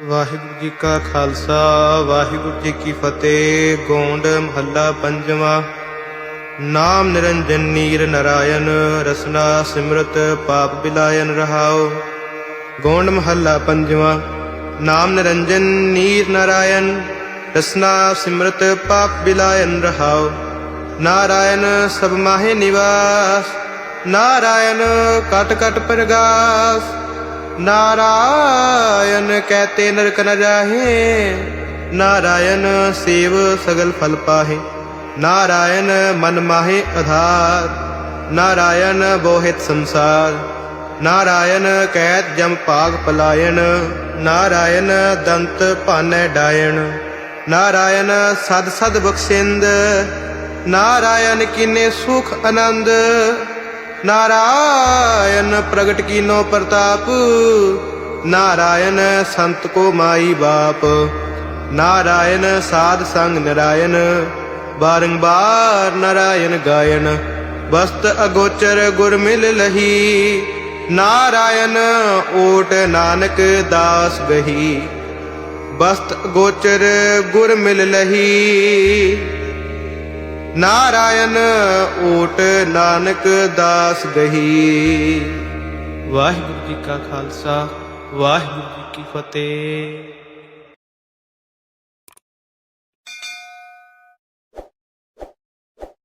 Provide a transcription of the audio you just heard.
ਵਾਹਿਗੁਰੂ ਜੀ ਕਾ ਖਾਲਸਾ, ਵਾਹਿਗੁਰੂ ਜੀ ਕੀ ਫਤਿਹ। ਗੋਂਡ ਮਹੱਲਾ ਪੰਜਵਾਂ। ਨਾਮ ਨਿਰੰਜਨ ਨੀਰ ਨਰਾਇਣ, ਰਸਨਾ ਸਿਮਰਤ ਪਾਪ ਬਿਲਾਇਨ ਰਹਾਓ ਗੋਂਡ ਮਹੱਲਾ ਪੰਜਵਾਂ। ਨਾਮ ਨਿਰੰਜਨ ਨੀਰ ਨਰਾਇਣ, ਰਸਨਾ ਸਿਮਰਤ ਪਾਪ ਬਿਲਾਇਨ ਰਹਾਓ ਨਾਰਾਇਣ ਸਭ ਮਾਹੇ ਨਿਵਾਸ, ਨਾਰਾਇਣ ਕਟ ਕਟ ਪ੍ਰਗਾਸ। ਨਾਰਾਇਣ ਕਹਤੇ ਨਰਕ ਨ ਜਾਹੇ, ਨਾਰਾਇਣ ਸੇਵ ਸਗਲ ਫਲ ਪਾਹੇ। ਨਾਰਾਇਣ ਮਨ ਮਾਹੇ ਆਧਾਰ, ਨਾਰਾਇਣ ਬੋਹਿਤ ਸੰਸਾਰ। ਨਾਰਾਇਣ ਕਹਿਤ ਜਮ ਭਾਗ ਪਲਾਇਣ, ਨਾਰਾਇਣ ਦੰਤ ਭਾਨੈ ਡਾਇਣ। ਨਾਰਾਇਣ ਸਦ ਸਦ ਬਖਸ਼ਿੰਦ, ਨਾਰਾਇਣ ਕਿਨੇ ਸੁਖ ਆਨੰਦ। ਨਾਰਾਇਣ ਪ੍ਰਗਟ ਕੀਨੋ ਪ੍ਰਤਾਪ, ਨਾਰਾਇਣ ਸੰਤ ਕੋ ਮਾਈ ਬਾਪ, ਨਾਰਾਇਣ ਸਾਧ ਸੰਗ ਨਰਾਇਣ, ਬਾਰੰਬਾਰ ਨਾਰਾਇਣ ਗਾਇਨ ਵਸਤ ਅਗੋਚਰ ਗੁਰ ਮਿਲ ਲਹੀ, ਨਾਰਾਇਣ ਓਟ ਨਾਨਕ ਦਾਸ ਗਹੀ, ਬਸਤ ਅਗੋਚਰ ਗੁਰ ਮਿਲ ਲਹੀ। ਨਾਰਾਇਣ ਓਟ ਨਾਨਕ ਦਾਸ ਗਹੀ ਵਾਹਿਗੁਰੂ ਜੀ ਕਾ ਖਾਲਸਾ ਵਾਹਿਗੁਰੂ ਜੀ ਕੀ ਫਤਿਹ।